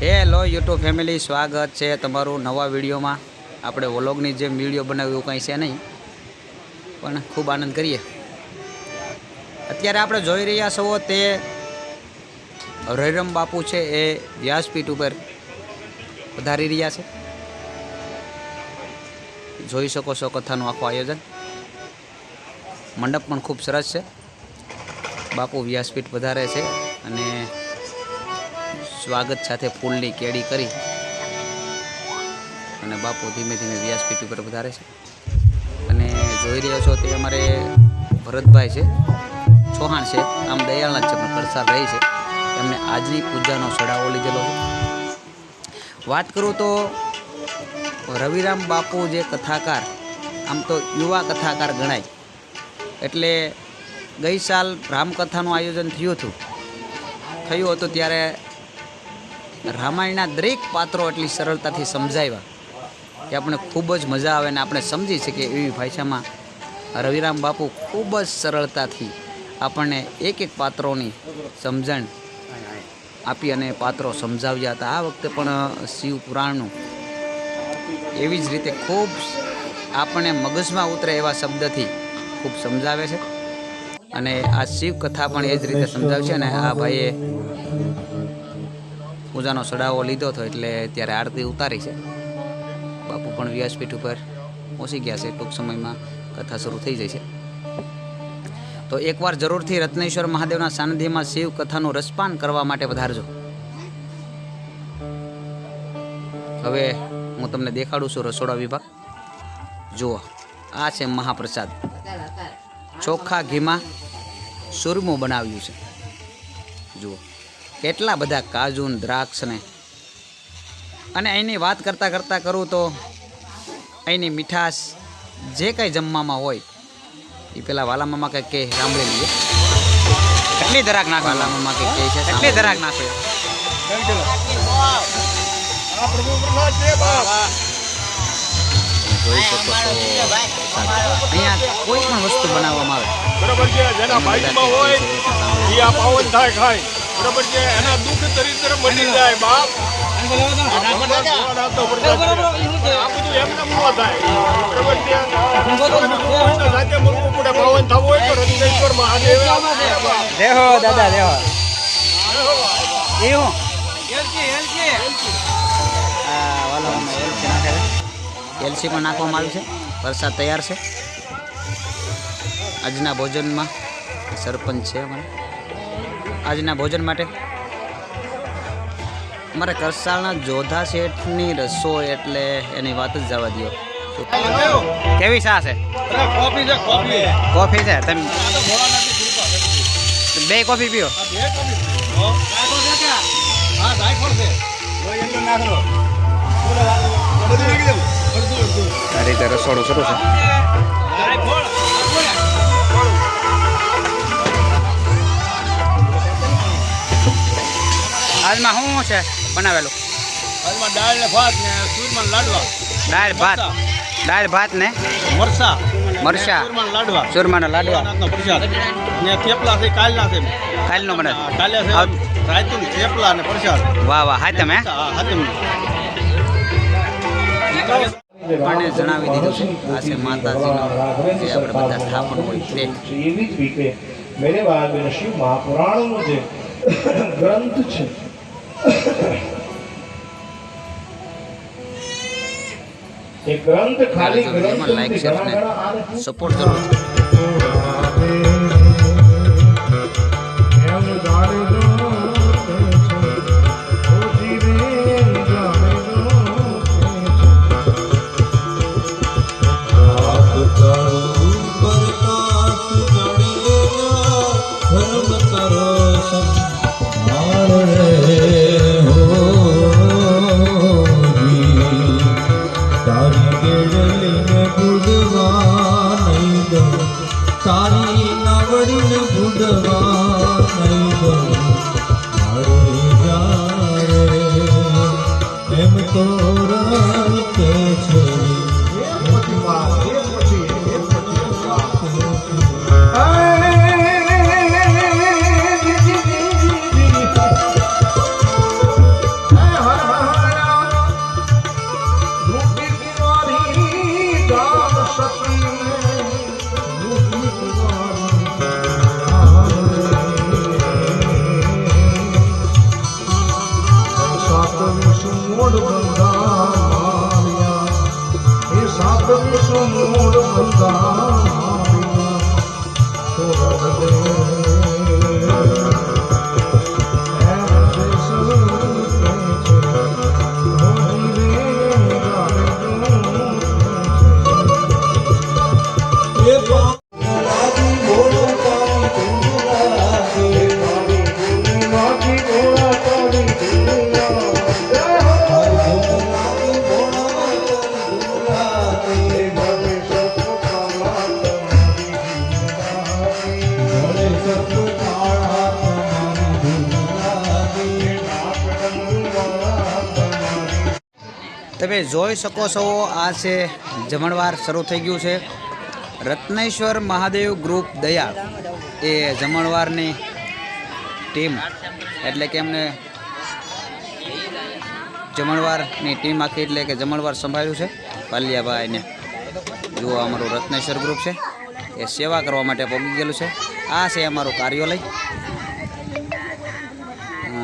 Hello YouTube family, સ્વાગત છે તમારું નવા વિડીયોમાં. આપણે વ્લોગની જેમ વીડિયો બનાવ્યું કંઈ છે નહીં, પણ ખૂબ આનંદ કરીએ. અત્યારે આપણે જોઈ રહ્યા છો તે રૈરમ બાપુ છે એ વ્યાસપીઠ ઉપર પધારી રહ્યા છે. જોઈ શકો છો કથાનું આખું આયોજન. મંડપ પણ ખૂબ સરસ છે. બાપુ વ્યાસપીઠ વધારે છે અને સ્વાગત સાથે ફૂલની કેડી કરી અને બાપુ ધીમે ધીમે વ્યાસપીઠ ઉપર વધારે છે. અને જોઈ રહ્યા છો તે અમારે ભરતભાઈ છે, ચૌહાણ છે, આમ દયાળના જ છે પણ કડસાલ રહી છે. એમને આજની પૂજાનો સડાવો લીધેલો છે. વાત કરું તો રવિરામ બાપુ જે કથાકાર, આમ તો યુવા કથાકાર ગણાય. એટલે ગઈ સાલ રામકથાનું આયોજન થયું હતું. થયું હતું ત્યારે રામાયણના દરેક પાત્રો એટલી સરળતાથી સમજાવ્યા કે આપણે ખૂબ જ મજા આવે અને આપણે સમજી શકીએ એવી ભાષામાં રવિરામ બાપુ ખૂબ જ સરળતાથી આપણને એક એક પાત્રોની સમજણ આપી અને પાત્રો સમજાવ્યા હતા. આ વખતે પણ શિવ પુરાણનું એવી જ રીતે ખૂબ આપણને મગજમાં ઉતરે એવા શબ્દથી ખૂબ સમજાવે છે. અને આ શિવ કથા પણ એ જ રીતે સમજાવે છે અને આ ભાઈએ પૂજાનો સડાવો લીધો હતો એટલે ત્યારે આરતી ઉતારી છે. બાપુ પણ વ્યાસપીઠ ઉપર પહોંચી ગયા છે. ટૂંક સમયમાં કથા શરૂ થઈ છે. તો એકવાર જરૂરથી રત્નેશ્વર મહાદેવના સાનિધ્યમાં શિવ કથાનું રસપાન કરવા માટે વધારજો હવે હું તમને દેખાડું છું રસોડા વિભાગ. જુઓ, આ છે મહાપ્રસાદ. ચોખ્ખા ઘીમાં સુરમું બનાવ્યું છે. જુઓ. કેટલા બધા કાજુ દ્રાક્ષને અને અહીંની વાત કરતાં કરતાં કરું તો અહીંની મીઠાશ જે કંઈ જમવામાં હોય એ પેલા વાલા મામા કંઈક કે સાંભળી લઈએ. કેટલી દરાક નાખે? વાલામામા કંઈક કહે છે કેટલી દરાક નાખે? જોઈ શકો છો અહીંયા કોઈ પણ વસ્તુ બનાવવામાં આવે. બરાબર છે જેના ભાઈમાં હોય એ આ પાવન થાય ખાય. બરાબર છે? એના દુઃખ દરિદ્ર મટી જાય બાપ. આ ભગવાન ભગવાન આપતો પ્રસાદ છે. આ બધું એમને ન થાય. બરાબર છે? સાથે મળવું પડે પાવન થવું હોય તો રત્નેશ્વર મહાદેવ દેહો દાદા દેહો એવું એલસી નાખે પણ નાખવામાં આવી છે. વરસાદ તૈયાર છે. આજના ભોજનમાં સરપંચ છે અમારે. આજના ભોજન માટે. મારે કરસાળના જોધા શેઠની રસોઈ એટલે એની વાત જ જવા દો કેવી શા છે? કોફી છે તમે. બે કોફી પીઓ. આ રીતે રસોડું શરૂ છે. આજમાં શું છે બનાવેલું? હાલમાં દાળ ને ભાત ને સૂરમાં લાડવા. દાળ ભાત. દાળ ભાત ને? મરસા મરસા લાડવા. ચૂરમાના લાડવા. ને થેપલા છે કાલના છે. કાલનો બને કાલે છે રાયતું થેપલા ને પ્રસાદ. વાહ વાહ. હા તમે. હા આપણને જણાવી દીધું છે. આ છે માતાજીનો જે આપણે બધા સ્થાપન હોય તે. એવી જ રીતે મેરે શિવ મહાપુરાણનો જે ગ્રંથ છે ગ્રંથ ખાલી સપોર્ટ ગ્રંથ એમ તો એ સાત તમે જોઈ શકો છો, આ છે જમણવાર શરૂ થઈ ગયું છે. રત્નેશ્વર મહાદેવ ગ્રુપ દયાળ એ જમણવારની ટીમ, એટલે કે એમને જમણવારની ટીમ આખી, એટલે કે જમણવાર સંભાળ્યું છે. પાલિયાભાઈને જુઓ, અમારું રત્નેશ્વર ગ્રુપ છે. એ સેવા કરવા માટે પગી ગયેલું છે. આ છે અમારું કાર્યાલય.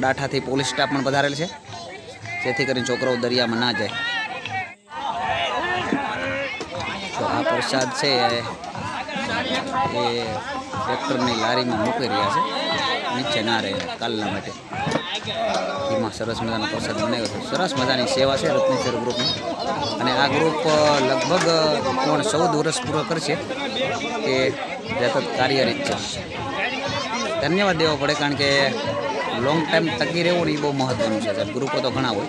ડાઠાથી પોલીસ સ્ટાફ પણ પધારેલ છે. જેથી કરીને છોકરાઓ દરિયામાં ના જાય. તો આ પ્રસાદ છે એ એ ટ્રેક્ટરની લારીમાં મૂકી રહ્યા છે. નીચે ના રહે, કાલના માટે. એમાં સરસ મજાનો પ્રસાદ બનાવ્યો છે. સરસ મજાની સેવા છે રત્નેશ્વર ગ્રુપની. અને આ ગ્રુપ લગભગ કોણ ચૌદ વર્ષ પૂરો કરશે કે સતત કાર્યરત છે. ધન્યવાદ દેવો પડે કારણ કે લોંગ ટાઈમ ટકી રહેવું ને એ બહુ મહત્વનું છે. સાહેબ ગ્રુપો તો ઘણા હોય.